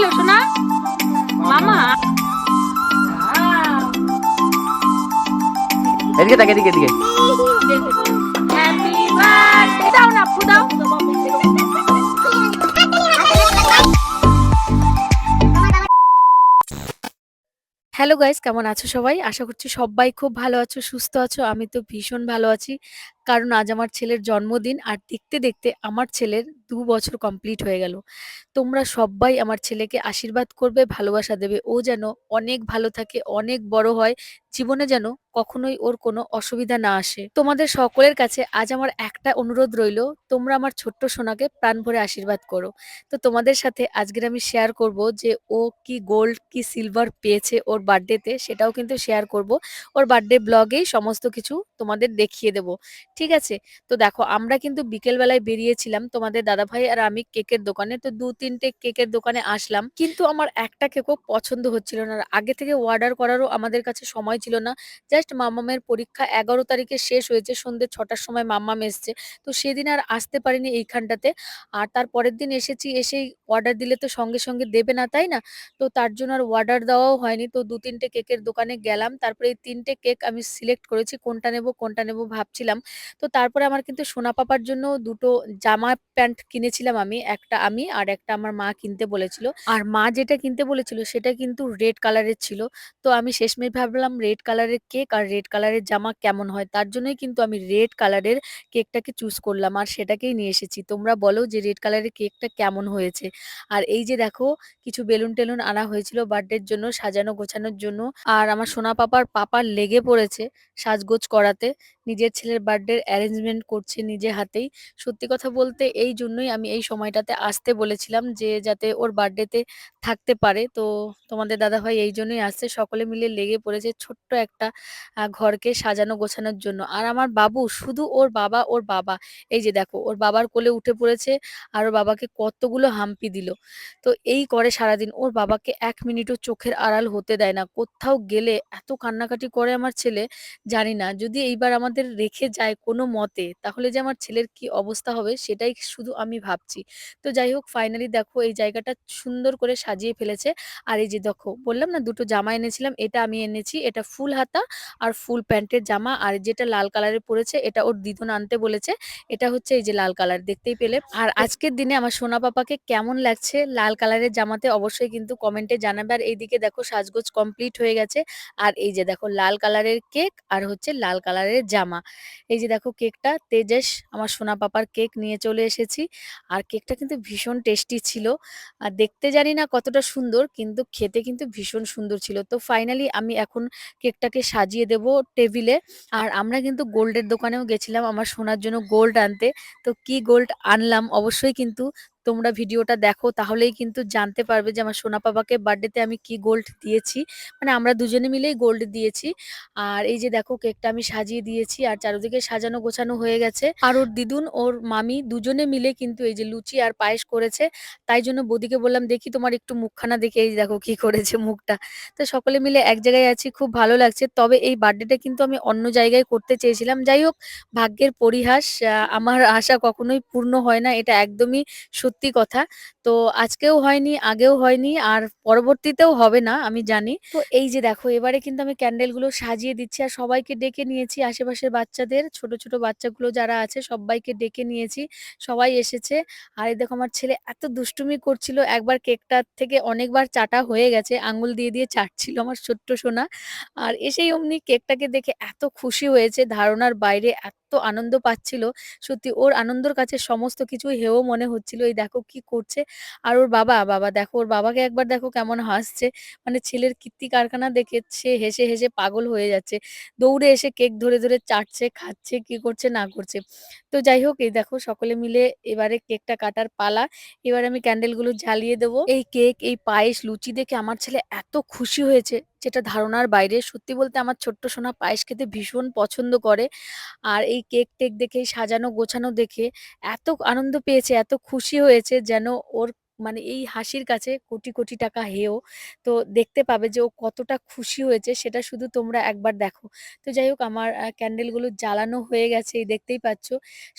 দিল শোনা মামা? এদিকে দেখ এদিকে এদিকে। দাও না ফু দাও। হ্যালো গাইস কেমন আছো সবাই? আশা করছি সবাই খুব ভালো আছো সুস্থ আছো। আমি তো ভীষণ ভালো আছি। কারণ আজ আমার ছেলের জন্মদিন আর দেখতে দেখতে আমার ছেলের দু বছর কমপ্লিট হয়ে গেল। তোমরা সবাই আমার ছেলেকে আশীর্বাদ করবে, ভালোবাসা দেবে। ও যেন অনেক ভালো থাকে, অনেক বড় হয়, জীবনে যেন কখনোই ওর কোনো অসুবিধা না আসে। তোমাদের সকলের কাছে আজ আমার একটা অনুরোধ রইল, তোমরা আমার ছোট্ট সোনাকে প্রাণ ভরে আশীর্বাদ করো। তো তোমাদের সাথে আজকের আমি শেয়ার করব যে ও কি গোল্ড কি সিলভার পেয়েছে ওর বার্থডেতে সেটাও কিন্তু শেয়ার করব। ওর বার্থডে ব্লগেই সমস্ত কিছু তোমাদের দেখিয়ে দেব। ঠিক আছে? তো দেখো, আমরা কিন্তু বিকেলবেলায় বেরিয়েছিলাম তোমাদের দাদাভাই আর আমি কেকের দোকানে। তো দু, তিনটে কেকের দোকানে আসলাম। কিন্তু আমার একটা কেকও পছন্দ হচ্ছিল না। আগে থেকে অর্ডার করারও আমাদের কাছে সময় ছিল না। জাস্ট মাম্মামের পরীক্ষা এগারো তারিখে শেষ হয়েছে। সন্ধ্যে ছটার সময় মাম্মাম এসছে। তো সেদিন আর আসতে পারিনি এইখানটাতে। আর তার পরের দিন এসেছি, এসেই অর্ডার দিলে তো সঙ্গে সঙ্গে দেবে না, তাই না? তো তার জন্য আর অর্ডার দেওয়াও হয়নি। তো দু, তিনটে কেকের দোকানে গেলাম। তারপরে এই তিনটে কেক আমি সিলেক্ট করেছি। কোনটা নেব কোনটা নেব ভাবছিলাম। তো তারপরে আমার কিন্তু সোনা পাপার জন্য দুটো জামা প্যান্ট কিনেছিলাম আমি, একটা আমি আর একটা আমার মা কিনতে বলেছিল। আর মা যেটা কিনতে বলেছিল সেটা কিন্তু রেড কালারের ছিল। তো আমি শেষমেশ ভাবলাম রেড কালারের কেক আর রেড কালারের জামা কেমন হয়? তার জন্যই কিন্তু আমি রেড কালারের কেকটাকে চুজ করলাম আর সেটাকেই নিয়ে এসেছি। তোমরা বলো যে রেড কালারের কেকটা কেমন হয়েছে? আর এই যে দেখো কিছু বেলুন টেলুন আনা হয়েছিল বার্থডের জন্য, সাজানো গোছানোর জন্য। আর আমার সোনা পাপার পাপার লেগে পড়েছে সাজগোজ করাতে। নিজের ছেলের বার্থডে অ্যারেঞ্জমেন্ট করছে নিজে হাতেই। সত্যি কথা বলতে এই জন্যই আমি এই সময়টাতে আসতে বলেছিলাম যে যাতে ওর বার্থডেতে থাকতে পারে। তো তোমাদের দাদাভাই এই জন্যই আসছে। সকলে মিলে লেগে পড়েছে ছোট্ট একটা ঘরকে সাজানো গোছানোর জন্য। আর আমার বাবু শুধু ওর বাবা ওর বাবা। এই যে দেখো, ওর বাবার কোলে উঠে পড়েছে আর ওর বাবাকে কতগুলো হাম্পি দিল। তো এই করে সারাদিন ওর বাবাকে এক মিনিটও চোখের আড়াল হতে দেয় না। কোথাও গেলে এত কান্নাকাটি করে আমার ছেলে, জানি না। যদি এইবার আমাদের রেখে যায় কোনো মতে তাহলে যে আমার ছেলের কি অবস্থা হবে সেটাই শুধু আমি ভাবছি। তো যাই হোক ফাইনালি দেখো এই জায়গাটা সুন্দর করে সাজিয়ে ফেলেছে। আর এই যে দেখো বললাম না দুটো জামা এনেছিলাম, এটা আমি এনেছি, এটা ফুল হাতা আর ফুল প্যান্টের জামা আর যেটা লাল কালারের পরেছে এটা ওর দিদুন আনতে বলেছে, এটা হচ্ছে এই যে লাল কালার দেখতেই পেলে। আর আজকের দিনে আমার সোনা পাপাকে কেমন লাগছে লাল কালারের জামাতে অবশ্যই কিন্তু কমেন্টে জানাবে। আর এইদিকে দেখো সাজগোজ কমপ্লিট হয়ে গেছে। আর এই যে দেখো লাল কালারের কেক আর হচ্ছে লাল কালারের জামা। এই যে দেখো কেকটা তেজেশ আমার সোনা পাপার কেক নিয়ে চলে এসেছি। আর কেকটা কিন্তু ভীষণ টেস্টি ছিল। আর দেখতে জানি না কতটা সুন্দর, কিন্তু খেতে কিন্তু ভীষণ সুন্দর ছিল। তো ফাইনালি আমি এখন কেকটাকে সাজিয়ে দেব টেবিলে। আর আমরা কিন্তু গোল্ডের দোকানেও গেছিলাম আমার সোনার জন্য গোল্ড আনতে। তো কি গোল্ড আনলাম? অবশ্যই কিন্তু তোমরা ভিডিওটা দেখো, তাহলেই কিন্তু জানতে পারবে যে আমার সোনা পাপাকে বার্থডেতে আমি কি গোল্ড দিয়েছি। মানে আমরা দুজনে মিলেই গোল্ড দিয়েছি। আর এই যে দেখো কেকটা আমি সাজিয়ে দিয়েছি আর চারিদিকে সাজানো গোছানো হয়ে গেছে। আর ওর দিদুন, ওর মামি দুজনে মিলে কিন্তু এই যে লুচি আর পায়েস করেছে। তাই জন্য বৌদিকে বললাম, দেখি তোমার একটু মুখখানা দেখে এই দেখো কি করেছে মুখটা। তো সকলে মিলে এক জায়গায় আছি, খুব ভালো লাগছে। তবে এই বার্থডেটা কিন্তু আমি অন্য জায়গায় করতে চেয়েছিলাম। যাই হোক, ভাগ্যের পরিহাস আমার আশা কখনোই পূর্ণ হয় না। এটা একদমই কথা। তো আজকেও হয়নি, আগেও হয়নি, আর পরবর্তীতেও হবে না, আমি জানি। তো এই যে দেখো, এবারে কিন্তু আমি ক্যান্ডেলগুলো সাজিয়ে দিচ্ছি আর সবাইকে ডেকে নিয়েছি। আশেপাশের বাচ্চাদের, ছোট ছোট বাচ্চাগুলো যারা আছে, সবাইকে ডেকে নিয়েছি। সবাই এসেছে। আর এই দেখো, আমার ছেলে এত দুষ্টুমি করছিল। একবার কেকটার থেকে অনেকবার চাটা হয়ে গেছে, আঙুল দিয়ে দিয়ে চাটছিল আমার ছোট্ট সোনা। আর এসেই অমনি কেকটাকে দেখে এত খুশি হয়েছে, ধারণার বাইরে এত আনন্দ পাচ্ছিল। সত্যি, ওর আনন্দর কাছে সমস্ত কিছু হেও মনে হচ্ছিল। এই দেখো কি করছে। আর ওর বাবা বাবা দেখো, ওর বাবাকে একবার দেখো কেমন হাসছে। মানে ছেলের কীর্তি কারখানা দেখে সে হেসে হেসে পাগল হয়ে যাচ্ছে। দৌড়ে এসে কেক ধরে ধরে চাটছে, খাচ্ছে, কি করছে, না করছে। তো যাই হোক, এই দেখো সকলে মিলে এবারে কেকটা কাটার পালা। এবার আমি ক্যান্ডেলগুলো জ্বালিয়ে দেবো। এই কেক, এই পায়েস, লুচি দেখে আমার ছেলে এত খুশি হয়েছে। যেটা ধারণার বাইরে। সত্যি বলতে আমার ছোট্ট সোনা পায়েস খেতে ভীষণ পছন্দ করে। আর এই কেক টেক দেখে, সাজানো গোছানো দেখে এত আনন্দ পেয়েছে, এত খুশি হয়েছে যেন ওর মানে এই হাসির কাছে কোটি, কোটি টাকা হেয়। তো দেখতে পাবে যে ও কতটা খুশি হয়েছে সেটা শুধু তোমরা একবার দেখো। তো যাই হোক আমার ক্যান্ডেলগুলো জ্বালানো হয়ে গেছে এই দেখতেই পাচ্ছ।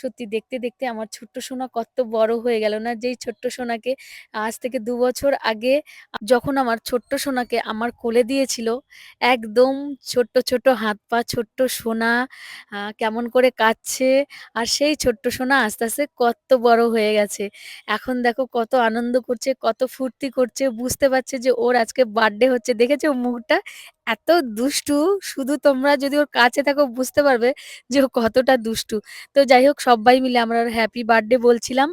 সত্যি দেখতে, দেখতে আমার ছোট্ট সোনা কত বড় হয়ে গেল না? যেই ছোট্ট সোনাকে আজ থেকে দু বছর আগে যখন আমার ছোট্ট সোনাকে আমার কোলে দিয়েছিল, একদম ছোট্ট, ছোট্ট হাত পা ছোট্ট সোনা কেমন করে কাঁদছে। আর সেই ছোট্ট সোনা আস্তে, আস্তে কত বড় হয়ে গেছে। এখন দেখো কত আনন্দ করছে, কত ফুর্তি করছে, বুঝতে পারছে যে ওর আজকে বার্থডে হচ্ছে। দেখেছে ও মুখটা? এত দুষ্টু শুধু তোমরা যদি ওর কাছে থাকো বুঝতে পারবে যে ও কতটা দুষ্টু। তো যাই হোক সবাই মিলে আমরা ওর হ্যাপি বার্থডে বলছিলাম।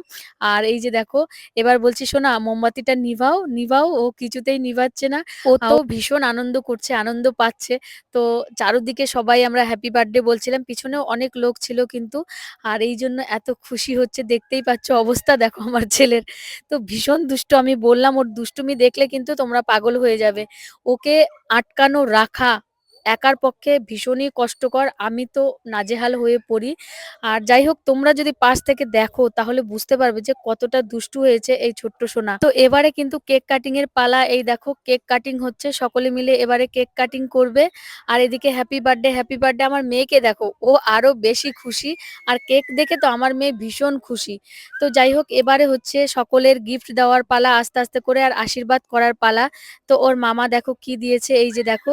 আর এই যে দেখো এবার বলছি, শোনা মোমবাতিটা নিভাও, নিভাও।" ও কিছুতেই নিভাচ্ছে না। ও তো ভীষণ আনন্দ করছে, আনন্দ পাচ্ছে। তো চারুদিকে সবাই আমরা হ্যাপি বার্থডে বলছিলাম। পিছনেও অনেক লোক ছিল কিন্তু। আর এই জন্য এত খুশি হচ্ছে দেখতেই পাচ্ছ অবস্থা দেখো আমার ছেলের। তো ভীষণ দুষ্টু আমি বললাম ওর দুষ্টুমি দেখলে কিন্তু তোমরা পাগল হয়ে যাবে। ওকে আটকানো রাখা একার পক্ষে ভীষণই কষ্টকর। আমি তো নাজেহাল হয়ে পড়ি। আর যাই হোক তোমরা যদি পাশ থেকে দেখো তাহলে বুঝতে পারবে যে কতটা দুষ্টু হয়েছে এই ছোট্ট সোনা। তো এবারে কিন্তু কেক কাটিং এর পালা। এই দেখো কেক কাটিং হচ্ছে। সকলে মিলে এবারে কেক কাটিং করবে। আর এদিকে হ্যাপি বার্থডে, হ্যাপি বার্থডে আমার মেয়েকে দেখো। ও আরও বেশি খুশি। আর কেক দেখে তো আমার মেয়ে ভীষণ খুশি। তো যাই হোক এবারে হচ্ছে সকলের গিফট দেওয়ার পালা আস্তে, আস্তে করে আর আশীর্বাদ করার পালা। তো ওর মামা দেখো কি দিয়েছে এই যে দেখো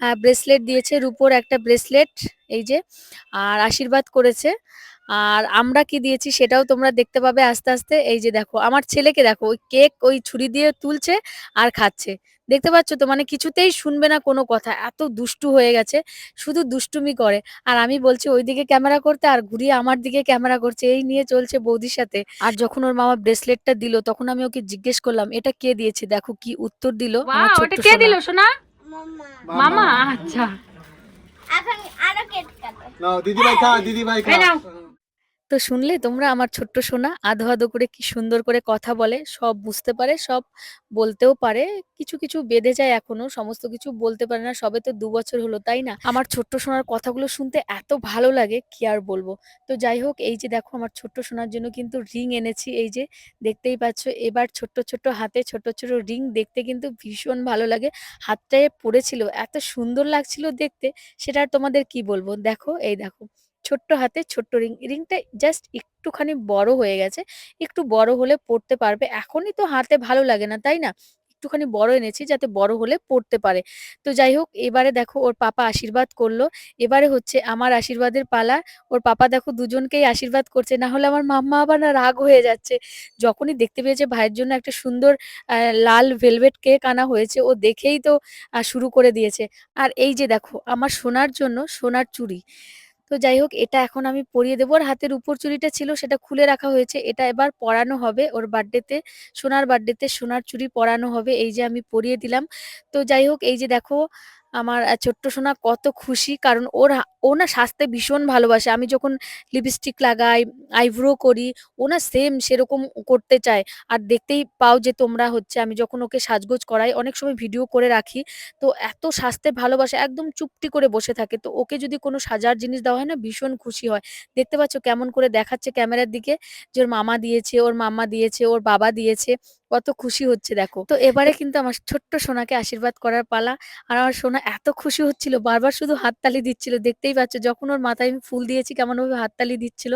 আ ব্রেসলেট দিয়েছে রূপোর একটা ব্রেসলেট এই যে। আর আশীর্বাদ করেছে। আর আমরা কি দিয়েছি সেটাও তোমরা দেখতে পাবে আস্তে, আস্তে। এই যে দেখো আমার ছেলেকে দেখো ওই কেক ওই ছুরি দিয়ে তুলছে আর খাচ্ছে। দেখতে পাচ্ছ তো? মানে কিছুতেই শুনবে না কোনো কথা। এত দুষ্টু হয়ে গেছে। শুধু দুষ্টুমি করে। আর আমি বলছি ওইদিকে ক্যামেরা করতে আর ঘুরিয়ে আমার দিকে ক্যামেরা করছে। এই নিয়ে চলছে বৌদির সাথে। আর যখন ওর মামা ব্রেসলেটটা দিল তখন আমি ওকে জিজ্ঞেস করলাম, "এটা কে দিয়েছে?" দেখো কি উত্তর দিল ছোট্ট কে দিল সোনা? মামা আচ্ছা। এখন আরও কেক কাটো নাও দিদি ভাই খা দিদি ভাই খা এই নাও। তো শুনলে তোমরা আমার ছোট্ট সোনা আধো, আধো করে কি সুন্দর করে কথা বলে, সব বুঝতে পারে, সব বলতেও পারে। কিছু, কিছু বেঁধে যায় এখনও। সমস্ত কিছু বলতে পারে না। সবে তো ২ বছর হলো, তাই না? আমার ছোট্ট সোনার কথাগুলো শুনতে এত ভালো লাগে কি আর বলব তো যাই হোক এই যে দেখো আমার ছোট্ট সোনার জন্য কিন্তু রিং এনেছি এই যে দেখতেই পাচ্ছ। এবার ছোট্ট, ছোট্ট হাতে ছোট্ট, ছোট্ট রিং দেখতে কিন্তু ভীষণ ভালো লাগে। হাতটায় পড়েছিল, এত সুন্দর লাগছিল দেখতে সেটা আর তোমাদের কি বলব দেখো এই দেখো। ছোট্ট হাতে ছোট্ট রিং। রিংটা জাস্ট একটুখানি বড় হয়ে গেছে। একটু বড় হলে পড়তে পারবে। এখনই তো হাতে ভালো লাগে না, তাই না? একটুখানি বড় এনেছি যাতে বড় হলে পড়তে পারে। তো যাই হোক এবারে দেখো ওর পাপা আশীর্বাদ করল এবারে হচ্ছে আমার আশীর্বাদের পালা। ওর পাপা দেখো দুজনকেই আশীর্বাদ করছে। না হলে আমার মাম্মা আবার না রাগ হয়ে যাচ্ছে। যখনই দেখতে পেয়েছে ভাইয়ের জন্য একটা সুন্দর লাল ভেলভেট কেক আনা হয়েছে ও দেখেই তো শুরু করে দিয়েছে। আর এই যে দেখো আমার সোনার জন্য সোনার চুড়ি। তো যাই হোক, এটা এখন আমি পরিয়ে দেবো আর হাতের উপর চুড়িটা ছিল, সেটা খুলে রাখা হয়েছে। এটা এবার পরানো হবে ওর বার্থডেতে। সোনার বার্থডেতে সোনার চুড়ি পরানো হবে। এই যে আমি পরিয়ে দিলাম। তো যাই হোক, এই যে দেখো আমার ছোট্ট সোনা কত খুশি কারণ ওর ও না সাজতে ভীষণ ভালোবাসে। আমি যখন লিপস্টিক লাগাই, আইব্রো করি, ও না সেম সেরকম করতে চায়। আর দেখতেই পাও যে তোমরা হচ্ছে আমি যখন ওকে সাজগোজ করাই অনেক সময় ভিডিও করে রাখি। তো এত সাজতে ভালোবাসে একদম চুপটি করে বসে থাকে। তো ওকে যদি কোনো সাজার জিনিস দেওয়া হয় না ভীষণ খুশি হয়। দেখতে পাচ্ছ কেমন করে দেখাচ্ছে ক্যামেরার দিকে যে ওর মামা দিয়েছে, ওর মাম্মা দিয়েছে, ওর বাবা দিয়েছে। কত খুশি হচ্ছে দেখো। তো এবারে কিন্তু আমার ছোট্ট সোনাকে আশীর্বাদ করার পালা। আর আমার সোনা এত খুশি হচ্ছিল বারবার শুধু হাততালি দিচ্ছিল। দেখতেই পাচ্ছ যখন ওর মাথায় আমি ফুল দিয়েছি কেমনভাবে হাততালি দিচ্ছিল।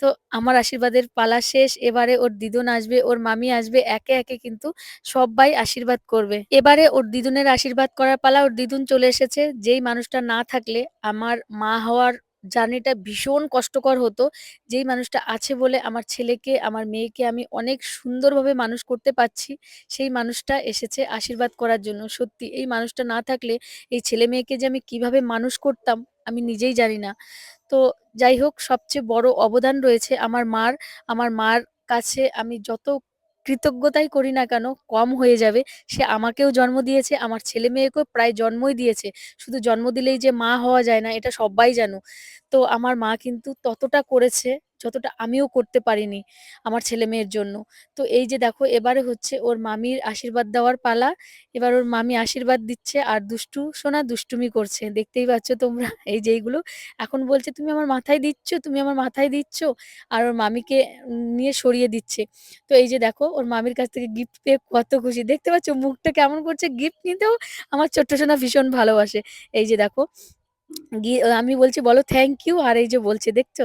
তো আমার আশীর্বাদের পালা শেষ। এবারে ওর দিদুন আসবে, ওর মামি আসবে। একে, একে কিন্তু সবাই আশীর্বাদ করবে। এবারে ওর দিদুনের আশীর্বাদ করার পালা। ওর দিদুন চলে এসেছে। যেই মানুষটা না থাকলে আমার মা হওয়ার জার্নিটা ভীষণ কষ্টকর হতো। যেই মানুষটা আছে বলে আমার ছেলেকে, আমার মেয়েকে আমি অনেক সুন্দরভাবে মানুষ করতে পারছি। সেই মানুষটা এসেছে আশীর্বাদ করার জন্য। সত্যি এই মানুষটা না থাকলে এই ছেলে-মেয়েকে যে আমি কীভাবে মানুষ করতাম আমি নিজেই জানি না। তো যাই হোক সবচেয়ে বড় অবদান রয়েছে আমার মার। আমার মার কাছে আমি যত কৃতজ্ঞতাই করি না কেন কম হয়ে যাবে। সে আমাকেও জন্ম দিয়েছে, আমার ছেলে-মেয়েকেও প্রায় জন্মই দিয়েছে। শুধু জন্ম দিলেই যে মা হওয়া যায় না এটা সবাই জানো। তো আমার মা কিন্তু ততটা করেছে যতটা আমিও করতে পারিনি আমার ছেলে-মেয়ের জন্য। তো এই যে দেখো এবারে হচ্ছে ওর মামির আশীর্বাদ দেওয়ার পালা। এবার ওর মামি আশীর্বাদ দিচ্ছে আর দুষ্টু সোনা দুষ্টুমি করছে। দেখতেই পাচ্ছ তোমরা এই যে এইগুলো এখন বলছে, "তুমি আমার মাথায় দিচ্ছ, তুমি আমার মাথায় দিচ্ছ।" আর ওর মামিকে নিয়ে সরিয়ে দিচ্ছে। তো এই যে দেখো ওর মামির কাছ থেকে গিফট পেয়ে কত খুশি। দেখতে পাচ্ছ মুখটা কেমন করছে? গিফট নিতেও আমার ছোট্ট সোনা ভীষণ ভালোবাসে। এই যে দেখো গিয়ে আমি বলছি, "বলো থ্যাংক ইউ।" আর এই যে বলছে দেখছ?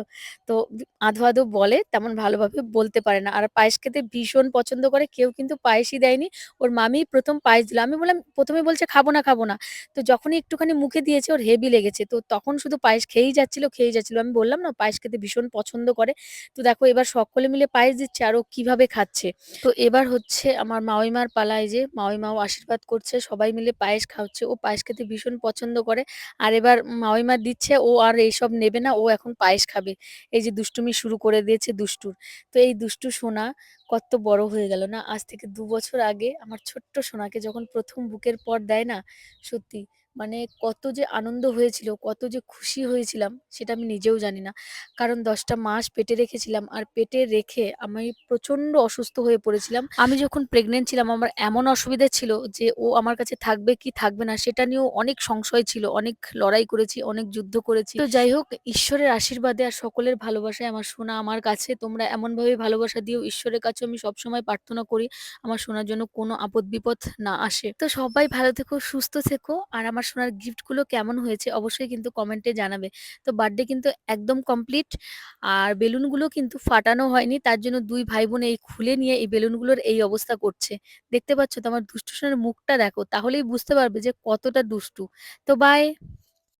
তো আধো, আধো বলে তেমন ভালোভাবে বলতে পারে না। আর পায়েস খেতে ভীষণ পছন্দ করে। কেউ কিন্তু পায়েসই দেয়নি। ওর মামিই প্রথম পায়েস দিল। আমি বললাম প্রথমে বলছে, "খাব না, খাব না।" তো যখনই একটুখানি মুখে দিয়েছে ওর হেভি লেগেছে। তো তখন শুধু পায়েস খেয়েই যাচ্ছিল, খেয়েই যাচ্ছিল। আমি বললাম না পায়েস খেতে ভীষণ পছন্দ করে। তো দেখো এবার সকলে মিলে পায়েস দিচ্ছে আর ও কীভাবে খাচ্ছে। তো এবার হচ্ছে আমার মাওইমার পালা। এই যে মাওইমাও আশীর্বাদ করছে। সবাই মিলে পায়েস খাওয়াচ্ছে। ও পায়েস খেতে ভীষণ পছন্দ করে। আর এবার মাওইমা দিচ্ছে ও আর এইসব নেবে না। ও এখন পায়েস খাবে। এই যে দুষ্টুমি শুরু করে দিয়েছে দুষ্টুর। তো এই দুষ্টু সোনা কত বড় হয়ে গেল না? আজ থেকে দু বছর আগে আমার ছোট্ট সোনাকে যখন প্রথম বুকের পর দেয় না, সত্যি মানে কত যে আনন্দ হয়েছিল, কত যে খুশি হয়েছিলাম সেটা আমি নিজেও জানি না। কারণ ১০ টা মাস পেটে রেখেছিলাম আর পেটে রেখে আমি প্রচণ্ড অসুস্থ হয়ে পড়েছিলাম। আমি যখন প্রেগন্যান্ট ছিলাম আমার এমন অসুবিধা ছিল যে ও আমার কাছে থাকবে কি থাকবে না সেটা নিয়েও অনেক সংশয় ছিল। অনেক লড়াই করেছি, অনেক যুদ্ধ করেছি। তো যাই হোক ঈশ্বরের আশীর্বাদে আর সকলের ভালোবাসায় আমার সোনা আমার কাছে। তোমরা এমনভাবে ভালোবাসা দিও ঈশ্বরের কাছে আমি সবসময় প্রার্থনা করি আমার সোনার জন্য কোনো আপদ বিপদ না আসে। তো সবাই ভালো থেকো, সুস্থ থেকো আর আমার সোনার গিফটগুলো কেমন হয়েছে অবশ্যই কিন্তু কমেন্টে জানাবে। তো বার্থডে কিন্তু একদম কমপ্লিট আর বেলুনগুলো কিন্তু ফাটানো হয়নি। তার জন্য দুই ভাই বোন এই খুলে নিয়ে এই বেলুনগুলোর এই অবস্থা করছে। দেখতে পাচ্ছ তো আমার দুষ্টু সোনার মুখটা দেখো, তাহলেই বুঝতে পারবে যে কতটা দুষ্টু। তো বাই।